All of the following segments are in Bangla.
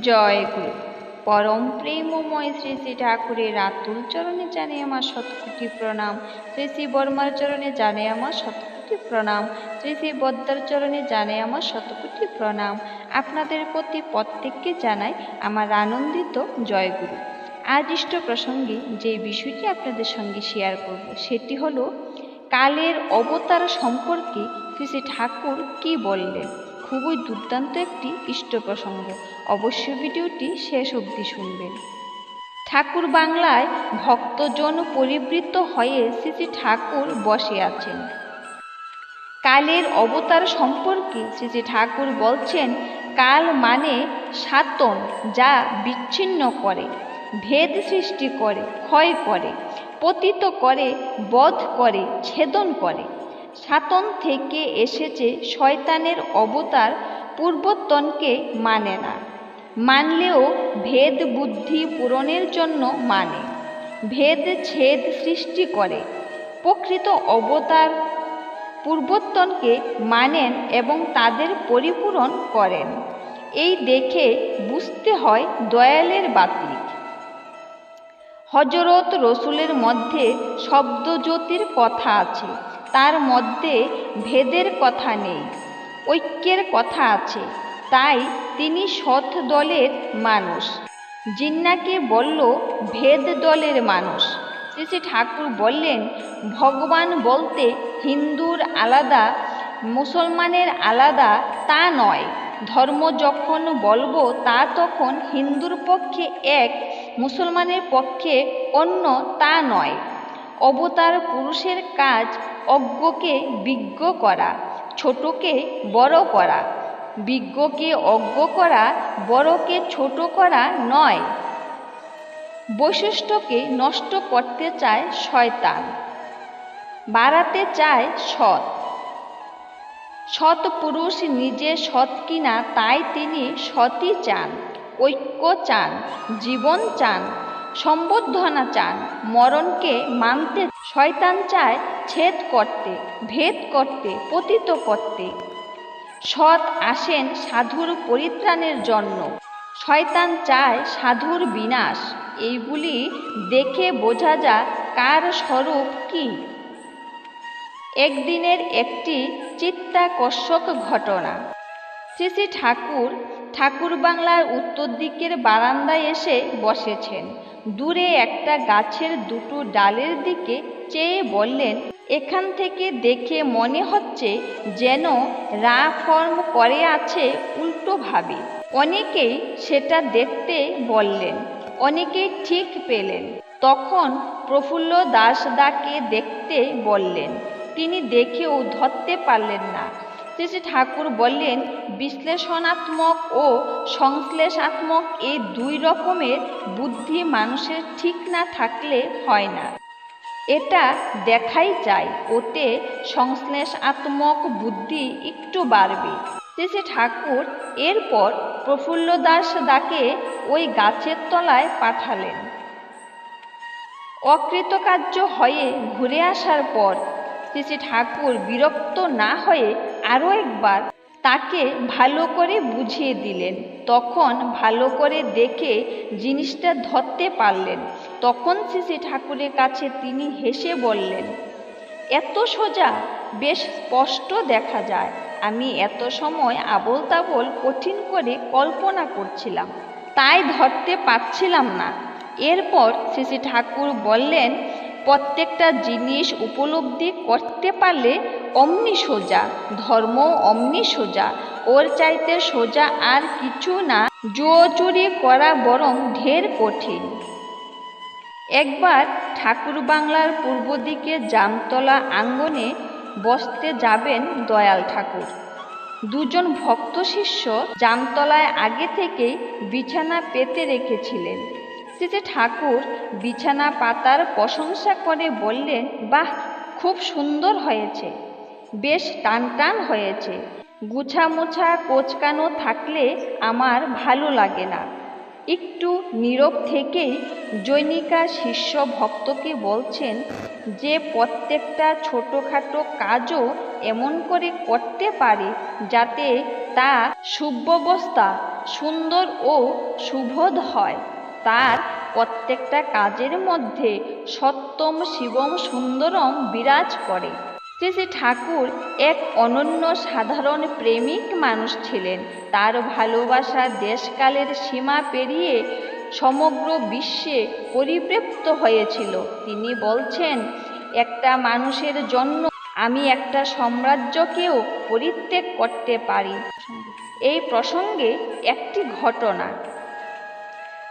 জয় গুরু। পরম প্রেমময় শ্রী শ্রী ঠাকুরের আতুল চরণে জানে আমার শতকোটি প্রণাম। শ্রী শ্রী বর্মার চরণে জানে আমার শতকোটি প্রণাম। শ্রী শ্রী বদ্দার চরণে জানে আমার শতকোটি প্রণাম। আপনাদের প্রতি প্রত্যেককে জানাই আমার আনন্দিত জয়গুরু আজ ইষ্ট প্রসঙ্গে যে বিষয়টি আপনাদের সঙ্গে শেয়ার করব, সেটি হলো, কালের অবতার সম্পর্কে শ্রী শ্রী ঠাকুর কি বললেন? খুবই দুর্দান্ত একটি ইষ্ট প্রসঙ্গ অবশ্যই ভিডিওটি শেষ অবধি শুনবেন। ঠাকুর বাংলায় ভক্তজন পরিবৃত্ত হয়ে শ্রী ঠাকুর বসে আছেন। কালের অবতার সম্পর্কে শ্রী ঠাকুর বলছেন, কাল মানে সাতন যা বিচ্ছিন্ন করে, ভেদ সৃষ্টি করে, ক্ষয় করে, পতিত করে, বধ করে, ছেদন করে। সাতন থেকে এসেছে শয়তানের অবতার পূর্বতনকে মানে না। মানলেও ভেদ বুদ্ধি পূরণের জন্য মানে। ভেদ ছেদ সৃষ্টি করে। প্রকৃত অবতার পূর্বতনকে মানেন এবং তাদের পরিপূরণ করেন। এই দেখে বুঝতে হয় দয়ালের বাতিক হজরত রসুলের মধ্যে শব্দজ্যোতির কথা আছে। তার মধ্যে ভেদের কথা নেই, ঐক্যের কথা আছে, তাই তিনি সৎ দলের মানুষ। জিন্নাকে বলল, ভেদ দলের মানুষ। শ্রী শ্রী ঠাকুর বললেন, ভগবান বলতে হিন্দুর আলাদা, মুসলমানের আলাদা তা নয়। ধর্ম যখন বলব, তা তখন হিন্দুর পক্ষে এক, মুসলমানের পক্ষে অন্য তা নয়। অবতার পুরুষের কাজ অজ্ঞকে বিজ্ঞ করা, ছোটকে বড় করা। বিজ্ঞকে অজ্ঞ করা, বড়কে ছোট করা নয়। বৈশিষ্ট্যকে নষ্ট করতে চায় শয়তান। বাড়াতে চায় সৎ। সৎ পুরুষ নিজে সৎ কিনা তাই তিনি সতই চান, ঐক্য চান, জীবন চান। সম্বোধনা চান মরণকে মানতে শয়তান চায় ছেদ করতে, ভেদ করতে, পতিত করতে। সৎ আসেন সাধুর পরিত্রাণের জন্য। শয়তান চায় সাধুর বিনাশ। এইগুলি দেখে বোঝা যা, কার স্বরূপ কি? একদিনের একটি চিত্তাকর্ষক ঘটনা। শ্রী শ্রী ঠাকুর ঠাকুর বাংলার উত্তর দিকের বারান্দায় এসে বসেছেন। দূরে একটা গাছের দুটো ডালের দিকে চেয়ে বললেন, এখান থেকে দেখে মনে হচ্ছে যেন রা ফর্ম করে আছে উল্টোভাবে অনেকেই সেটা দেখতে বললেন, অনেকেই ঠিক পেলেন। তখন প্রফুল্ল দাসদাকে দেখতে বললেন, তিনি দেখেও ধরতে পারলেন না। শ্রী শ্রী ঠাকুর বললেন, বিশ্লেষণাত্মক ও সংশ্লেষাত্মক এই দুই রকমের বুদ্ধি মানুষের ঠিক না থাকলে হয় না। এটা দেখাই যায়, ওতে সংশ্লেষাত্মক বুদ্ধি একটু বাড়বে। শ্রী ঠাকুর এরপর প্রফুল্ল দাস দাকে ওই গাছের তলায় পাঠালেন। অকৃতকার্য হয়ে ঘুরে আসার পর শ্রী ঠাকুর বিরক্ত না হয়ে আরও একবার তাকে ভালো করে বুঝিয়ে দিলেন। তখন ভালো করে দেখে জিনিসটা ধরতে পারলেন। তখন শ্রী ঠাকুরের কাছে তিনি হেসে বললেন, এত সোজা, বেশ স্পষ্ট দেখা যায়। আমি এত সময় আবল তাবল কঠিন করে কল্পনা করছিলাম, তাই ধরতে পারছিলাম না। এরপর শ্রী ঠাকুর বললেন প্রত্যেকটা জিনিস উপলব্ধি করতে পারলে অমনি সোজা, ধর্ম অমনি সোজা। ওর চাইতে সোজা আর কিছু না জুয়োচুরি করা বরং ঢের কঠিন। একবার ঠাকুর বাংলার পূর্ব দিকে জামতলা আঙ্গনে বসতে যাবেন দয়াল ঠাকুর। দুজন ভক্ত শিষ্য জামতলায় আগে থেকেই বিছানা পেতে রেখেছিলেন। শ্রীতে ঠাকুর বিছানা, পাতার প্রশংসা করে বললেন, বাহ, খুব সুন্দর হয়েছে। বেশ টান টান হয়েছে। গুছামুছা, কোচকানো থাকলে আমার ভালো লাগে না। একটু নীরব থেকেই জৈনিকা শিষ্য ভক্তকে বলছেন, যে প্রত্যেকটা ছোটোখাটো কাজও এমন করে করতে পারে যাতে তা সুব্যবস্থা সুন্দর ও সুবোধ হয়। তার প্রত্যেকটা কাজের মধ্যে সত্যম শিবম সুন্দরম বিরাজ করে। শ্রী শ্রী ঠাকুর এক অনন্য সাধারণ প্রেমিক মানুষ ছিলেন। তার ভালোবাসা দেশকালের সীমা পেরিয়ে সমগ্র বিশ্বে পরিব্যাপ্ত হয়েছিল। তিনি বলছেন, একটা মানুষের জন্য আমি একটা সাম্রাজ্যকেও পরিত্যাগ করতে পারি। এই প্রসঙ্গে একটি ঘটনা।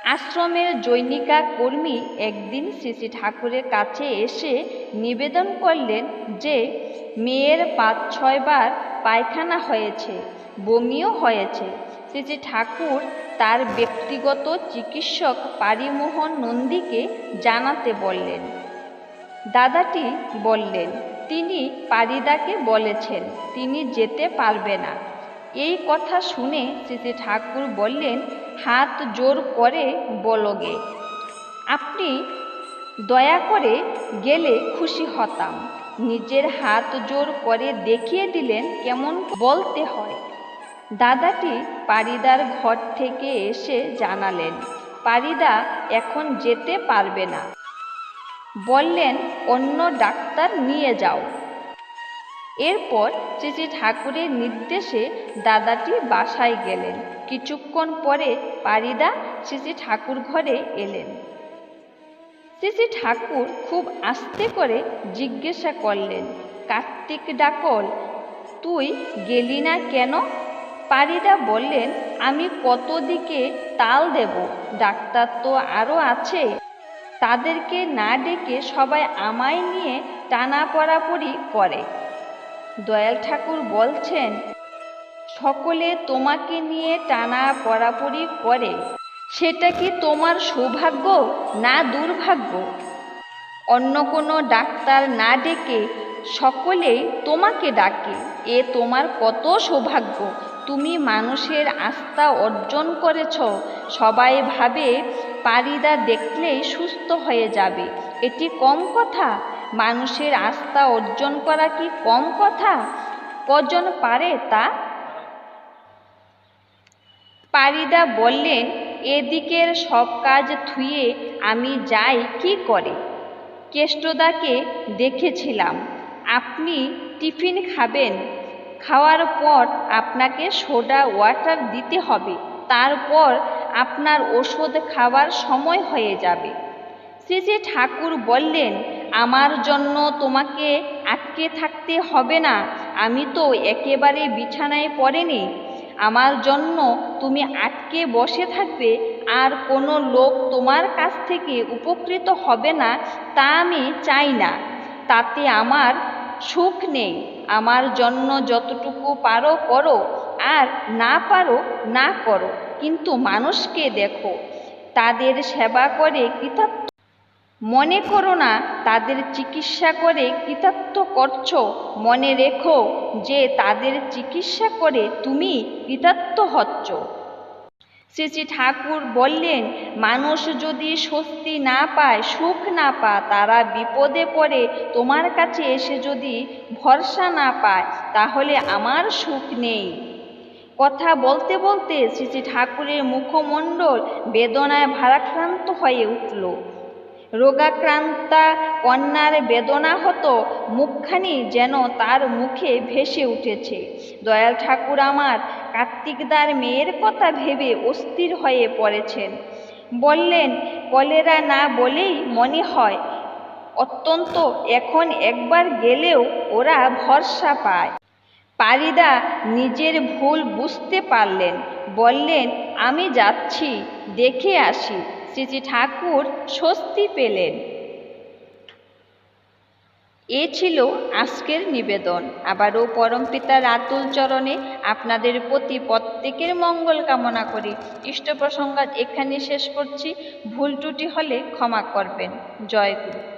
আশ্রমের জৈনিকা কর্মী একদিন শ্রী শ্রী ঠাকুরের কাছে এসে নিবেদন করলেন যে, মেয়ের পাঁচ ছয়বার পায়খানা হয়েছে, বমিও হয়েছে। শ্রী শ্রী ঠাকুর তার ব্যক্তিগত চিকিৎসক পারিমোহন নন্দীকে জানাতে বললেন। দাদাটি বললেন, তিনি পারিদাকে বলেছেন, তিনি যেতে পারবে না। এই কথা শুনে শ্রী ঠাকুর বললেন, হাত জোর করে বলগে। আপনি দয়া করে গেলে খুশি হতাম। নিজের হাত জোর করে দেখিয়ে দিলেন কেমন বলতে হয়। দাদাটি পারিদার ঘর থেকে এসে জানালেন, পারিদা এখন যেতে পারবে না। বললেন, অন্য ডাক্তার নিয়ে যাও। এরপর শ্রী ঠাকুরের নির্দেশে দাদাটি বাসায় গেলেন। কিছুক্ষণ পরে পারিদা শ্রী ঠাকুর ঘরে এলেন। শ্রী ঠাকুর খুব আস্তে করে জিজ্ঞাসা করলেন, কার্তিক ডাকল, তুই গেলি না কেন? পারিদা বললেন, আমি কত দিকে তাল দেব? ডাক্তার তো আরও আছে। তাদেরকে না ডেকে সবাই আমায় নিয়ে টানা পড়াপড়ি করে। দয়াল ঠাকুর বলছেন, সকলে তোমাকে নিয়ে টানা পড়াপড়ি করে, সেটা কি তোমার সৌভাগ্য না দুর্ভাগ্য? অন্য কোনো ডাক্তার না ডেকে সকলে তোমাকে ডাকে, এ তোমার কত সৌভাগ্য। তুমি মানুষের আস্থা অর্জন করেছ, সবাই ভাবে পারিদা দেখলেই সুস্থ হয়ে যাবে। এটি কম কথা মানুষের আস্থা অর্জন করা কি কম কথা? কজন পারে তা? পারিদা বললেন, এদিকের সব কাজ থুয়ে আমি যাই কি করে? কেষ্টদাকে দেখেছিলাম, আপনি টিফিন খাবেন, খাওয়ার পর আপনাকে সোডা ওয়াটার দিতে হবে, তারপর আপনার ওষুধ খাওয়ার সময় হয়ে যাবে। শ্রী ঠাকুর বললেন আমার জন্য তোমাকে আটকে থাকতে হবে না। আমি তো একেবারে বিছানায় পড়েনি। আমার জন্য তুমি আটকে বসে থাকবে। আর কোনো লোক তোমার কাছ থেকে উপকৃত হবে না, তা আমি চাই না। তাতে আমার সুখ নেই। আমার জন্য যতটুকু পারো করো, আর না পারো, না করো। কিন্তু মানুষকে দেখো, তাদের সেবা করে কৃতার্থ মনে করো না, তাদের চিকিৎসা করে কৃতার্থ করছ। মনে রেখো যে তাদের চিকিৎসা করে তুমি কৃতার্থ হচ্ছ। শ্রী শ্রী ঠাকুর বললেন, মানুষ যদি স্বস্তি না পায়, সুখ না পায়, তারা বিপদে পড়ে। তোমার কাছে এসে যদি ভরসা না পায়, তাহলে আমার সুখ নেই। কথা বলতে বলতে শ্রী শ্রী ঠাকুরের মুখমণ্ডল বেদনায় ভারাক্রান্ত হয়ে উঠল। রোগাক্রান্তা কন্যার বেদনা হতো, মুখখানি যেন তার মুখে ভেসে উঠেছে। দয়াল ঠাকুর আমার কার্তিকদার মেয়ের কথা ভেবে অস্থির হয়ে পড়েছেন। বললেন, কলেরা না বলেই মনে হয়, অত্যন্ত এখন একবার গেলেও ওরা ভরসা পায়। পারিদা নিজের ভুল বুঝতে পারলেন। বললেন, আমি যাচ্ছি, দেখে আসি। শ্রী শ্রী ঠাকুর স্বস্তি পেলেন। এ ছিল আজকের নিবেদন। আবারও পরমপিতার আতুল চরণে আপনাদের প্রতি প্রত্যেকের মঙ্গল কামনা করি। ইষ্ট প্রসঙ্গাত এখানে শেষ করছি। ভুল ত্রুটি হলে ক্ষমা করবেন। জয় গুরু।